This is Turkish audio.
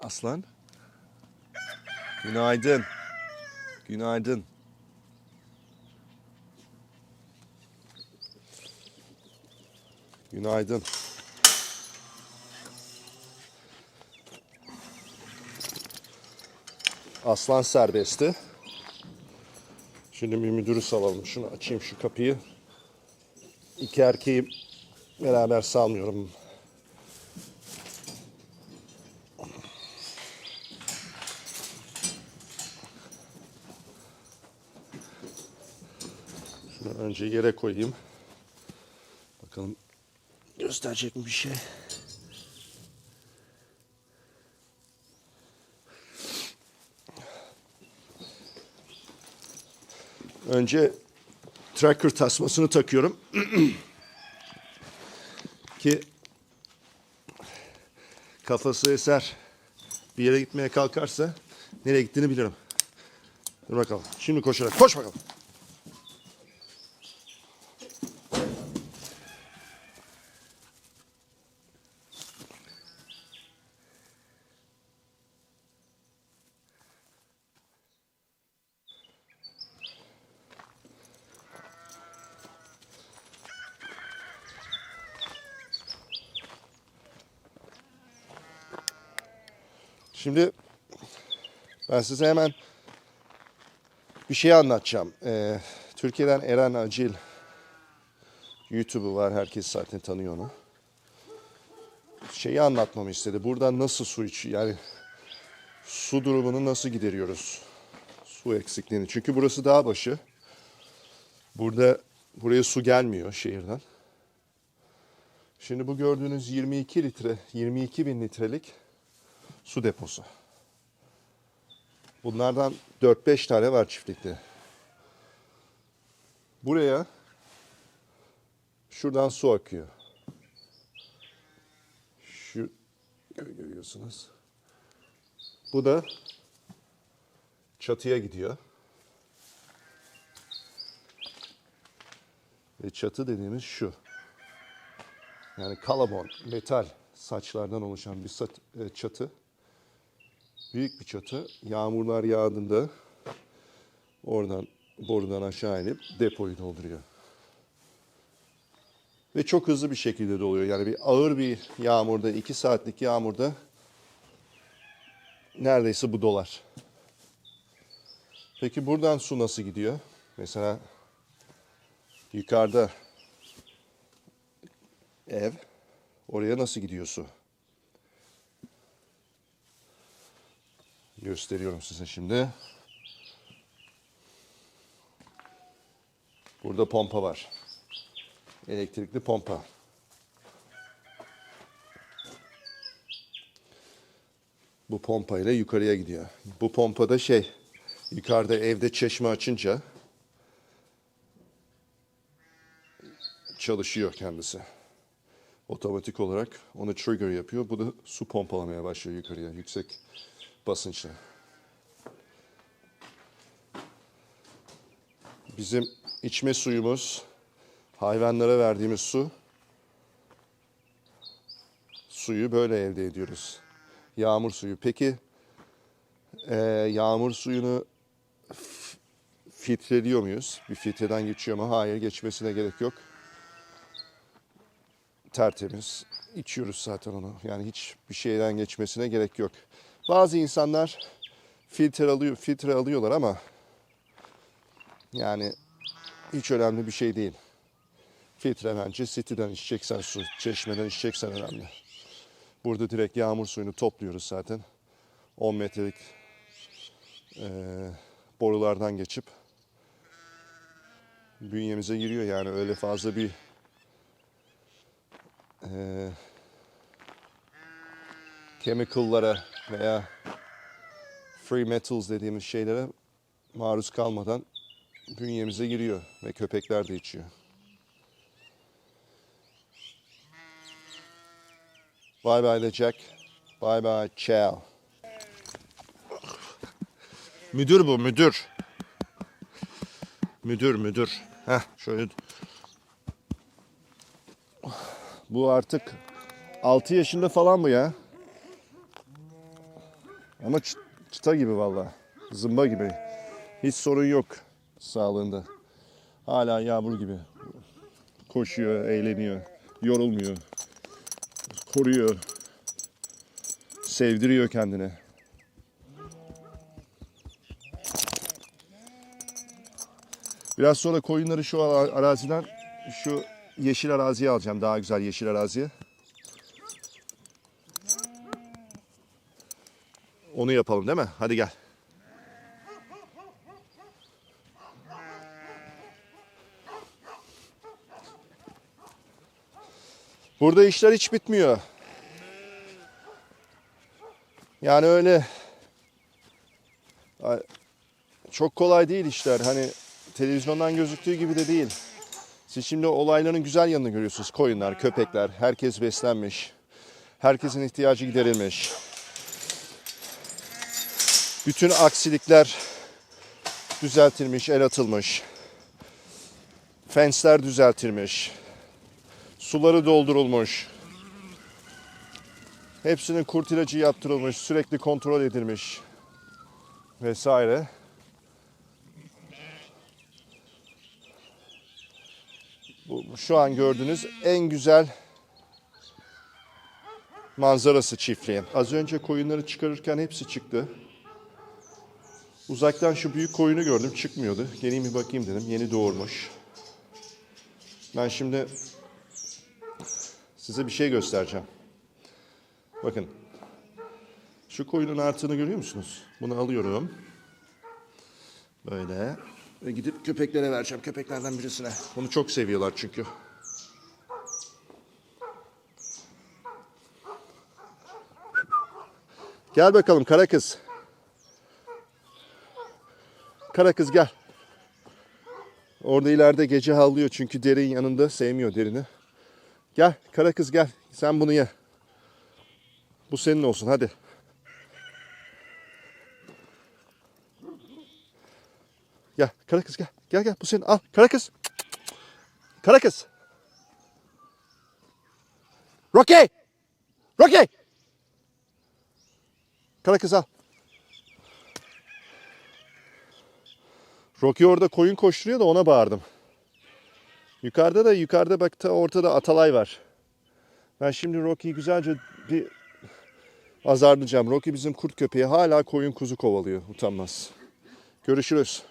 Aslan. Günaydın. Günaydın. Günaydın. Aslan serbestti. Şimdi bir müdürü salalım. Şunu açayım şu kapıyı. İki erkeği beraber salmıyorum. Önce yere koyayım. Bakalım gösterecek mi bir şey? Önce tracker tasmasını takıyorum. Ki kafası eser bir yere gitmeye kalkarsa nereye gittiğini bilirim. Dur bakalım. Şimdi koşarak. Koş bakalım. Şimdi ben size hemen bir şey anlatacağım. Ee, Türkiye'den Eren Acil YouTube'u var. Herkes zaten tanıyor onu. Şeyi anlatmamı istedi. Burada nasıl su içiyor? Yani su durumunu nasıl gideriyoruz? Su eksikliğini. Çünkü burası dağ başı. Burada buraya su gelmiyor şehirden. Şimdi bu gördüğünüz 22 litre, 22 bin litrelik su deposu. Bunlardan 4-5 tane var çiftlikte. Buraya şuradan su akıyor. Şu görüyorsunuz. Bu da çatıya gidiyor. Ve çatı dediğimiz şu. Yani kalabon, metal saçlardan oluşan bir e, çatı. Büyük bir çatı. Yağmurlar yağdığında oradan borudan aşağı inip depoyu dolduruyor. Ve çok hızlı bir şekilde doluyor. Yani bir ağır bir yağmurda, iki saatlik yağmurda neredeyse bu dolar. Peki buradan su nasıl gidiyor? Mesela yukarıda ev, oraya nasıl gidiyor su? Gösteriyorum size şimdi. Burada pompa var. Elektrikli pompa. Bu pompa ile yukarıya gidiyor. Bu pompada şey, yukarıda evde çeşme açınca çalışıyor kendisi. Otomatik olarak onu trigger yapıyor. Bu da su pompalamaya başlıyor yukarıya yüksek basınçla. Bizim içme suyumuz, hayvanlara verdiğimiz su, suyu böyle elde ediyoruz. Yağmur suyu. Peki eee, yağmur suyunu filtreliyor muyuz? Bir filtreden geçiyor mu? Hayır, geçmesine gerek yok. Tertemiz. İçiyoruz zaten onu. Yani hiç bir şeyden geçmesine gerek yok. Bazı insanlar filtre alıyor, filtre alıyorlar ama yani hiç önemli bir şey değil. Filtre bence siteden içeceksen su, çeşmeden içeceksen önemli. Burada direkt yağmur suyunu topluyoruz zaten. 10 metrelik eee, borulardan geçip bünyemize giriyor yani öyle fazla bir eee chemical'lara veya free metals dediğimiz şeylere maruz kalmadan bünyemize giriyor ve köpekler de içiyor. Bye bye Jack. Bye bye. Ciao. Müdür bu müdür. Müdür müdür. Heh şöyle. Bu artık 6 yaşında falan bu ya. Ama çı- çıta gibi valla. Zımba gibi. Hiç sorun yok sağlığında. Hala yağmur gibi. Koşuyor, eğleniyor. Yorulmuyor. Koruyor. Sevdiriyor kendini. Biraz sonra koyunları şu ara- araziden şu yeşil araziye alacağım. Daha güzel yeşil araziye. Onu yapalım değil mi? Hadi gel. Burada işler hiç bitmiyor. Yani öyle çok kolay değil işler. Hani televizyondan gözüktüğü gibi de değil. Siz şimdi olayların güzel yanını görüyorsunuz. Koyunlar, köpekler, herkes beslenmiş. Herkesin ihtiyacı giderilmiş. Bütün aksilikler düzeltilmiş, el atılmış. Fensler düzeltilmiş. Suları doldurulmuş. Hepsinin kurt ilacı yaptırılmış, sürekli kontrol edilmiş vesaire. Bu şu an gördüğünüz en güzel manzarası çiftliğin. Az önce koyunları çıkarırken hepsi çıktı. Uzaktan şu büyük koyunu gördüm çıkmıyordu. Geleyim bir bakayım dedim. Yeni doğurmuş. Ben şimdi size bir şey göstereceğim. Bakın. Şu koyunun artını görüyor musunuz? Bunu alıyorum. Böyle. Ve gidip köpeklere vereceğim. Köpeklerden birisine. Bunu çok seviyorlar çünkü. Gel bakalım kara kız. Kara kız gel. Orada ileride gece havlıyor çünkü derin yanında sevmiyor derini. Gel kara kız gel. Sen bunu ye. Bu senin olsun hadi. Gel kara kız gel. Gel gel bu senin al kara kız. Kara kız. Rocky! Rocky! Kara kız al. Rocky orada koyun koşturuyor da ona bağırdım. Yukarıda da yukarıda bak ta ortada Atalay var. Ben şimdi Rocky'yi güzelce bir azarlayacağım. Rocky bizim kurt köpeği hala koyun kuzu kovalıyor utanmaz. Görüşürüz.